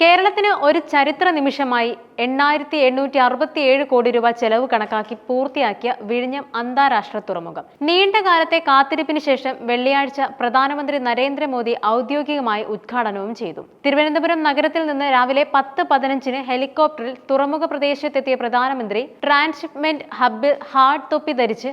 കേരളത്തിന് ഒരു ചരിത്ര നിമിഷമായി എണ്ണായിരത്തി എണ്ണൂറ്റി അറുപത്തി ഏഴ് കോടി രൂപ ചെലവ് കണക്കാക്കി പൂർത്തിയാക്കിയ വിഴിഞ്ഞം അന്താരാഷ്ട്ര തുറമുഖം. നീണ്ട കാലത്തെ കാത്തിരിപ്പിന് ശേഷം വെള്ളിയാഴ്ച പ്രധാനമന്ത്രി നരേന്ദ്രമോദി ഔദ്യോഗികമായി ഉദ്ഘാടനവും ചെയ്തു. തിരുവനന്തപുരം നഗരത്തിൽ നിന്ന് രാവിലെ പത്ത് പതിനഞ്ചിന് ഹെലികോപ്റ്ററിൽ തുറമുഖ പ്രദേശത്തെത്തിയ പ്രധാനമന്ത്രി ട്രാൻസ്ഷിപ്മെന്റ് ഹബ്ബിൽ ഹാർഡ് തൊപ്പി ധരിച്ച്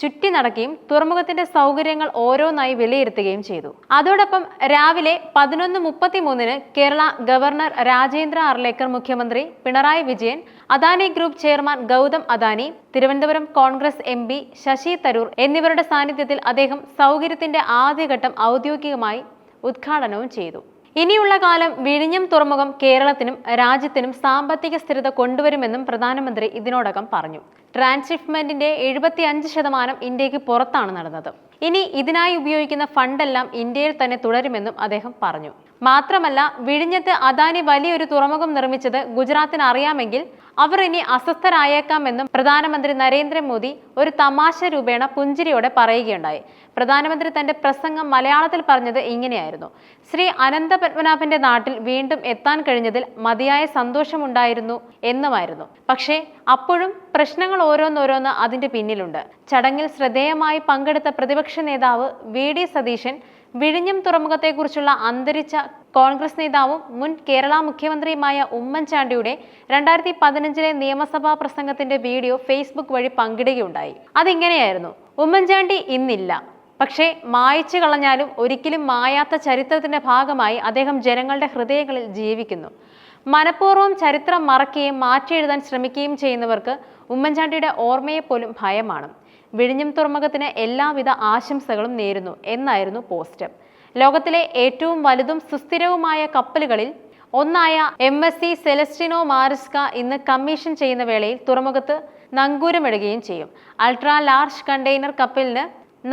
ചുറ്റി നടക്കുകയും തുറമുഖത്തിന്റെ സൗകര്യങ്ങൾ ഓരോന്നായി വിലയിരുത്തുകയും ചെയ്തു. അതോടൊപ്പം രാവിലെ പതിനൊന്ന് മുപ്പത്തി മൂന്നിന് കേരള ഗവർണർ രാജേന്ദ്ര അർലേക്കർ മുഖ്യമന്ത്രി Pinarayi Vijayan Adani group chairman Gautam Adani Thiruvananthapuram Congress M P Shashi Tharoor എന്നിവരുടെ സാന്നിധ്യത്തിൽ അദ്ദേഹം സൗകര്യത്തിന്റെ ആദ്യഘട്ടം ഔദ്യോഗികമായി ഉദ്ഘാടനവും ചെയ്തു. ഇനിയുള്ള കാലം വിഴിഞ്ഞം തുറമുഖം കേരളത്തിനും രാജ്യത്തിനും സാമ്പത്തിക സ്ഥിരത കൊണ്ടുവരുമെന്നും പ്രധാനമന്ത്രി ഇതിനോടകം പറഞ്ഞു. ട്രാൻസ്ഷിപ്മെന്റിന്റെ എഴുപത്തി അഞ്ച് ശതമാനം ഇന്ത്യയ്ക്ക് പുറത്താണ് നടന്നത്. ഇനി ഇതിനായി ഉപയോഗിക്കുന്ന ഫണ്ടെല്ലാം ഇന്ത്യയിൽ തന്നെ തുടരുമെന്നും അദ്ദേഹം പറഞ്ഞു. മാത്രമല്ല വിഴിഞ്ഞത്ത് അദാനി വലിയൊരു തുറമുഖം നിർമ്മിച്ചത് ഗുജറാത്തിന് അറിയാമെങ്കിൽ അവർ ഇനി അസ്വസ്ഥരായേക്കാമെന്നും പ്രധാനമന്ത്രി നരേന്ദ്രമോദി ഒരു തമാശ രൂപേണ പുഞ്ചിരിയോടെ പറയുകയുണ്ടായി. പ്രധാനമന്ത്രി തന്റെ പ്രസംഗം മലയാളത്തിൽ പറഞ്ഞത് ഇങ്ങനെയായിരുന്നു. ശ്രീ അനന്ത പത്മനാഭന്റെ നാട്ടിൽ വീണ്ടും എത്താൻ കഴിഞ്ഞതിൽ മതിയായ സന്തോഷമുണ്ടായിരുന്നു എന്നുമായിരുന്നു. പക്ഷേ അപ്പോഴും പ്രശ്നങ്ങൾ ഓരോന്നോരോന്ന് അതിന്റെ പിന്നിലുണ്ട്. ചടങ്ങിൽ ശ്രദ്ധേയമായി പങ്കെടുത്ത പ്രതിപക്ഷ നേതാവ് വി ഡി സതീശൻ വിഴിഞ്ഞം തുറമുഖത്തെക്കുറിച്ചുള്ള അന്തരിച്ച കോൺഗ്രസ് നേതാവും മുൻ കേരള മുഖ്യമന്ത്രിയുമായ ഉമ്മൻചാണ്ടിയുടെ രണ്ടായിരത്തി പതിനഞ്ചിലെ നിയമസഭാ പ്രസംഗത്തിന്റെ വീഡിയോ ഫേസ്ബുക്ക് വഴി പങ്കിടുകയുണ്ടായി. അതിങ്ങനെയായിരുന്നു. ഉമ്മൻചാണ്ടി ഇന്നില്ല. പക്ഷേ മായച്ചു കളഞ്ഞാലും ഒരിക്കലും മായാത്ത ചരിത്രത്തിന്റെ ഭാഗമായി അദ്ദേഹം ജനങ്ങളുടെ ഹൃദയങ്ങളിൽ ജീവിക്കുന്നു. മനഃപൂർവം ചരിത്രം മറക്കുകയും മാറ്റിയെഴുതാൻ ശ്രമിക്കുകയും ചെയ്യുന്നവർക്ക് ഉമ്മൻചാണ്ടിയുടെ ഓർമ്മയെപ്പോലും ഭയമാണ്. വിഴിഞ്ഞം തുറമുഖത്തിന് എല്ലാവിധ ആശംസകളും നേരുന്നു എന്നായിരുന്നു പോസ്റ്റ് ലോകത്തിലെ ഏറ്റവും വലുതും സുസ്ഥിരവുമായ കപ്പലുകളിൽ ഒന്നായ M S C Celestino Maresca ഇന്ന് കമ്മീഷൻ ചെയ്യുന്ന വേളയിൽ തുറമുഖത്ത് നങ്കൂരമിടുകയും ചെയ്യും. അൾട്രാ ലാർജ് കണ്ടെയ്നർ കപ്പലിന്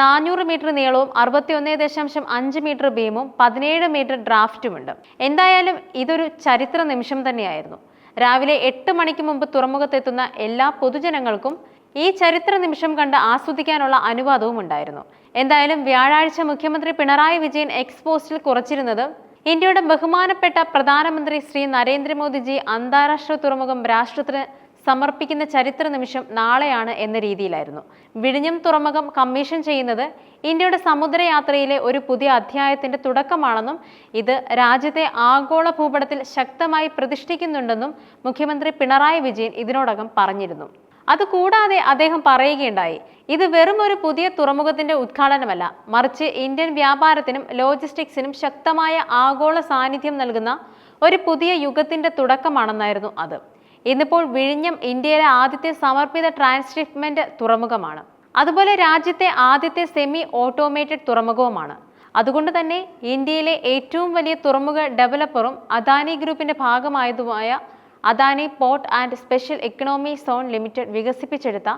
നാനൂറ് മീറ്റർ നീളവും അറുപത്തിയൊന്ന് ദശാംശം അഞ്ച് മീറ്റർ ബീമും പതിനേഴ് മീറ്റർ ഡ്രാഫ്റ്റുമുണ്ട്. എന്തായാലും ഇതൊരു ചരിത്ര നിമിഷം തന്നെയായിരുന്നു. രാവിലെ എട്ട് മണിക്ക് മുമ്പ് തുറമുഖത്തെത്തുന്ന എല്ലാ പൊതുജനങ്ങൾക്കും ഈ ചരിത്ര നിമിഷം കണ്ട് ആസ്വദിക്കാനുള്ള അനുവാദവും ഉണ്ടായിരുന്നു. എന്തായാലും വ്യാഴാഴ്ച മുഖ്യമന്ത്രി പിണറായി വിജയൻ എക്സ് പോസ്റ്റിൽ കുറച്ചിരുന്നത് ഇന്ത്യയുടെ ബഹുമാനപ്പെട്ട പ്രധാനമന്ത്രി ശ്രീ നരേന്ദ്രമോദിജി അന്താരാഷ്ട്ര തുറമുഖം രാഷ്ട്രത്തിന് സമർപ്പിക്കുന്ന ചരിത്ര നിമിഷം നാളെയാണ് എന്ന രീതിയിലായിരുന്നു. വിഴിഞ്ഞം തുറമുഖം കമ്മീഷൻ ചെയ്യുന്നത് ഇന്ത്യയുടെ സമുദ്രയാത്രയിലെ ഒരു പുതിയ അധ്യായത്തിന്റെ തുടക്കമാണെന്നും ഇത് രാജ്യത്തെ ആഗോള ഭൂപടത്തിൽ ശക്തമായി പ്രതിഷ്ഠിക്കുന്നുണ്ടെന്നും മുഖ്യമന്ത്രി പിണറായി വിജയൻ ഇതിനോടകം പറഞ്ഞിരുന്നു. അതുകൂടാതെ അദ്ദേഹം പറയുകയുണ്ടായി ഇത് വെറും ഒരു പുതിയ തുറമുഖത്തിന്റെ ഉദ്ഘാടനമല്ല. മറിച്ച് ഇന്ത്യൻ വ്യാപാരത്തിനും ലോജിസ്റ്റിക്സിനും ശക്തമായ ആഗോള സാന്നിധ്യം നൽകുന്ന ഒരു പുതിയ യുഗത്തിന്റെ തുടക്കമാണെന്നായിരുന്നു അത്. ഇന്നിപ്പോൾ വിഴിഞ്ഞം ഇന്ത്യയിലെ ആദ്യത്തെ സമർപ്പിത ട്രാൻസ്ഷിപ്മെന്റ് തുറമുഖമാണ്. അതുപോലെ രാജ്യത്തെ ആദ്യത്തെ സെമി ഓട്ടോമേറ്റഡ് തുറമുഖവുമാണ്. അതുകൊണ്ട് തന്നെ ഇന്ത്യയിലെ ഏറ്റവും വലിയ തുറമുഖ ഡെവലപ്പറും അദാനി ഗ്രൂപ്പിന്റെ ഭാഗമായതുമായ Adani port and special economy zone limited വികസിപ്പിച്ചെടുത്ത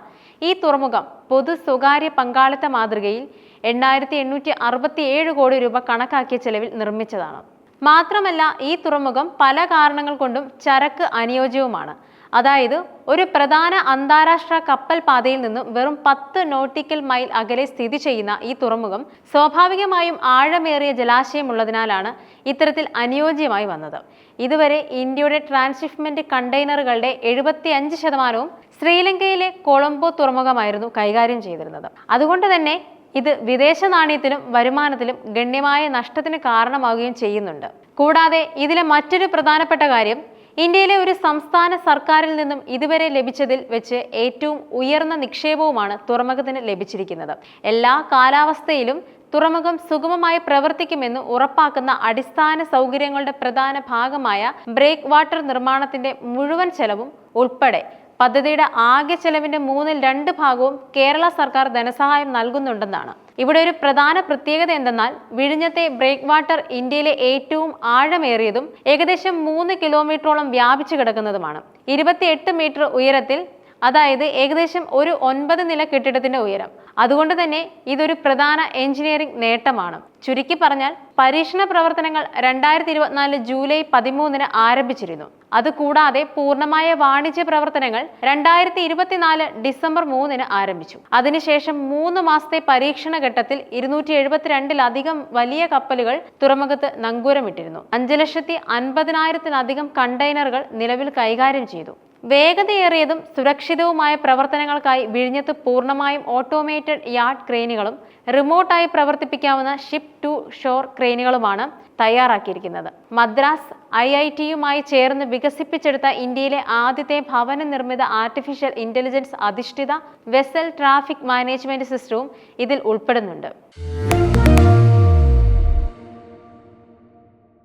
ഈ തുറമുഖം പൊതു സ്വകാര്യ പങ്കാളിത്ത മാതൃകയിൽ എണ്ണായിരത്തി എണ്ണൂറ്റി അറുപത്തി ഏഴ് കോടി രൂപ കണക്കാക്കിയ ചെലവിൽ നിർമ്മിച്ചതാണ്. മാത്രമല്ല ഈ തുറമുഖം പല കാരണങ്ങൾ കൊണ്ടും ചരക്ക് അനുയോജ്യവുമാണ്. അതായത് ഒരു പ്രധാന അന്താരാഷ്ട്ര കപ്പൽ പാതയിൽ നിന്നും വെറും പത്ത് നോട്ടിക്കൽ മൈൽ അകലെ സ്ഥിതി ചെയ്യുന്ന ഈ തുറമുഖം സ്വാഭാവികമായും ആഴമേറിയ ജലാശയമുള്ളതിനാലാണ് ഇത്തരത്തിൽ അനുയോജ്യമായി വന്നത്. ഇതുവരെ ഇന്ത്യയുടെ ട്രാൻസ്ഷിപ്മെന്റ് കണ്ടെയ്നറുകളുടെ എഴുപത്തി അഞ്ച് ശതമാനവും ശ്രീലങ്കയിലെ കൊളംബോ തുറമുഖമായിരുന്നു കൈകാര്യം ചെയ്തിരുന്നത്. അതുകൊണ്ട് തന്നെ ഇത് വിദേശ നാണയത്തിലും വരുമാനത്തിലും ഗണ്യമായ നഷ്ടത്തിന് കാരണമാവുകയും ചെയ്യുന്നുണ്ട്. കൂടാതെ ഇതിലെ മറ്റൊരു പ്രധാനപ്പെട്ട കാര്യം ഇന്ത്യയിലെ ഒരു സംസ്ഥാന സർക്കാരിൽ നിന്നും ഇതുവരെ ലഭിച്ചതിൽ വെച്ച് ഏറ്റവും ഉയർന്ന നിക്ഷേപവുമാണ് തുറമുഖത്തിന് ലഭിച്ചിരിക്കുന്നത്. എല്ലാ കാലാവസ്ഥയിലും തുറമുഖം സുഗമമായി പ്രവർത്തിക്കുമെന്ന് ഉറപ്പാക്കുന്ന അടിസ്ഥാന സൗകര്യങ്ങളുടെ പ്രധാന ഭാഗമായ ബ്രേക്ക് വാട്ടർ നിർമ്മാണത്തിന്റെ മുഴുവൻ ചെലവും ഉൾപ്പെടെ പദ്ധതിയുടെ ആകെ ചെലവിന്റെ മൂന്നിൽ രണ്ട് ഭാഗവും കേരള സർക്കാർ ധനസഹായം നൽകുന്നുണ്ടെന്നാണ്. ഇവിടെ ഒരു പ്രധാന പ്രത്യേകത എന്തെന്നാൽ വിഴിഞ്ഞത്തെ ബ്രേക്ക് വാട്ടർ ഇന്ത്യയിലെ ഏറ്റവും ആഴമേറിയതും ഏകദേശം മൂന്ന് കിലോമീറ്ററോളം വ്യാപിച്ചു കിടക്കുന്നതുമാണ്. ഇരുപത്തിയെട്ട് മീറ്റർ ഉയരത്തിൽ അതായത് ഏകദേശം ഒരു ഒൻപത് നില കെട്ടിടത്തിന്റെ ഉയരം. അതുകൊണ്ട് തന്നെ ഇതൊരു പ്രധാന എഞ്ചിനീയറിംഗ് നേട്ടമാണ്. ചുരുക്കി പറഞ്ഞാൽ പരീക്ഷണ പ്രവർത്തനങ്ങൾ രണ്ടായിരത്തി ഇരുപത്തിനാല് ജൂലൈ പതിമൂന്നിന് ആരംഭിച്ചിരുന്നു. അതുകൂടാതെ പൂർണമായ വാണിജ്യ പ്രവർത്തനങ്ങൾ രണ്ടായിരത്തി ഇരുപത്തിനാല് ഡിസംബർ മൂന്നിന് ആരംഭിച്ചു. അതിനുശേഷം മൂന്ന് മാസത്തെ പരീക്ഷണ ഘട്ടത്തിൽ ഇരുന്നൂറ്റി എഴുപത്തിരണ്ടിലധികം വലിയ കപ്പലുകൾ തുറമുഖത്ത് നങ്കൂരമിട്ടിരുന്നു. അഞ്ച് ലക്ഷത്തി അൻപതിനായിരത്തിലധികം കണ്ടെയ്നറുകൾ നിലവിൽ കൈകാര്യം ചെയ്തു. വേഗതയേറിയതും സുരക്ഷിതവുമായ പ്രവർത്തനങ്ങൾക്കായി വിഴിഞ്ഞത്ത് പൂർണമായും ഓട്ടോമേറ്റഡ് യാർഡ് ക്രെയിനുകളും റിമോട്ടായി പ്രവർത്തിപ്പിക്കാവുന്ന ഷിപ്പ് ടു ഷോർ ക്രെയിനുകളുമാണ് തയ്യാറാക്കിയിരിക്കുന്നത്. മദ്രാസ് ഐ ഐ ടിയുമായി ചേർന്ന് വികസിപ്പിച്ചെടുത്ത ഇന്ത്യയിലെ ആദ്യത്തെ ഭവന നിർമ്മിത ആർട്ടിഫിഷ്യൽ ഇന്റലിജൻസ് അധിഷ്ഠിത വെസൽ ട്രാഫിക് മാനേജ്മെന്റ് സിസ്റ്റവും ഇതിൽ ഉൾപ്പെടുന്നുണ്ട്.